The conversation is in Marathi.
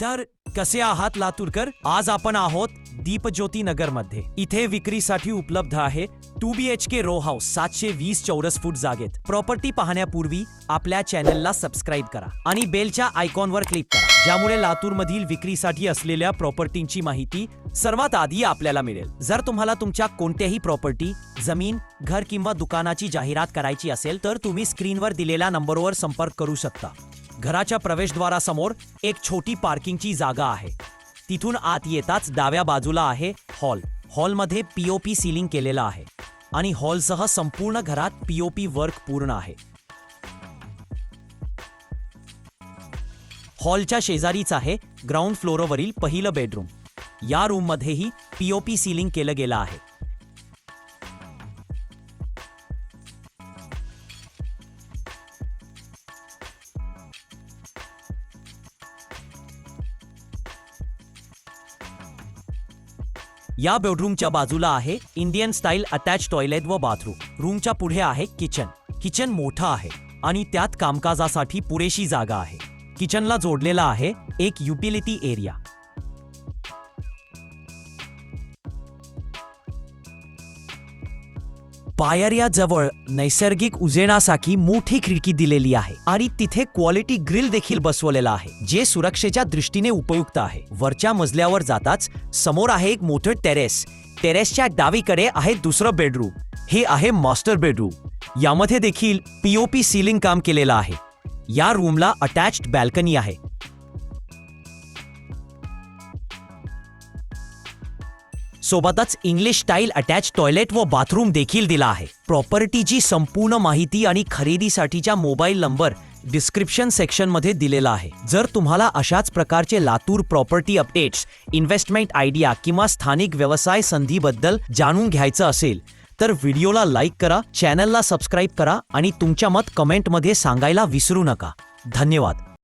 तर कसे आहात लातूरकर? आज आपण आहोत दीपज्योती नगरमध्ये इथे विक्रीसाठी उपलब्ध आहे two B H K row house सातशे वीस चौरस फूट जागेत. प्रॉपर्टी पाहण्यापूर्वी आपल्या चॅनलला सबस्क्राईब करा आणि बेलच्या आयकॉनवर क्लिक करा ज्यामुळे लातूर मधील विक्रीसाठी असलेल्या प्रॉपर्टींची माहिती सर्वात आधी आपल्याला मिळेल. जर तुम्हाला तुमच्या कोणत्याही प्रॉपर्टी जमीन घर किंवा दुकानाची जाहिरात करायची असेल तर तुम्ही स्क्रीनवर दिलेल्या नंबरवर संपर्क करू शकता. घराच्या प्रवेशद्वारासमोर एक छोटी पार्किंगची जागा आहे. तिथून आत येताच डाव्या बाजूला आहे हॉल. हॉलमध्ये पीओपी सिलिंग केलेलं आहे आणि हॉलसह संपूर्ण घरात पीओपी वर्क पूर्ण आहे. हॉलच्या शेजारीच आहे ग्राउंड फ्लोरवरील पहिलं बेडरूम. या रूममध्येही पीओपी सिलिंग केलं गेलं आहे. या बेडरूमच्या बाजूला आहे इंडियन स्टाईल अटॅच टॉयलेट व बाथरूम. रूमच्या पुढे आहे किचन. किचन मोठं आहे आणि त्यात कामकाजासाठी पुरेशी जागा आहे. किचनला जोडलेला आहे एक युटिलिटी एरिया. पायऱ्याजवळ नैसर्गिक उजेणासाठी मोठी खिडकी दिलेली आहे आणि तिथे क्वालिटी ग्रिल देखील बसवलेला आहे जे सुरक्षेच्या दृष्टीने उपयुक्त आहे. वरच्या मजल्यावर जाताच समोर आहे एक मोठं टेरेस टेरेसच्या डावीकडे आहे दुसरं बेडरूम हे आहे मास्टर बेडरूम यामध्ये देखील पीओपी सिलिंग काम केलेलं आहे. या रूमला अटॅच्ड बॅल्कनी आहे. सोबतच इंग्लिश स्टाईल अटॅच टॉयलेट व बाथरूम देखील दिला आहे. प्रॉपर्टीची संपूर्ण माहिती आणि खरेदीसाठीच्या मोबाईल नंबर डिस्क्रिप्शन सेक्शनमध्ये दिलेला आहे. जर तुम्हाला अशाच प्रकारचे Latur property updates investment idea किंवा स्थानिक व्यवसाय संधीबद्दल जाणून घ्यायचं असेल तर व्हिडिओला लाईक करा चॅनलला सबस्क्राईब करा आणि तुमच्या मत कमेंटमध्ये सांगायला विसरू नका. धन्यवाद.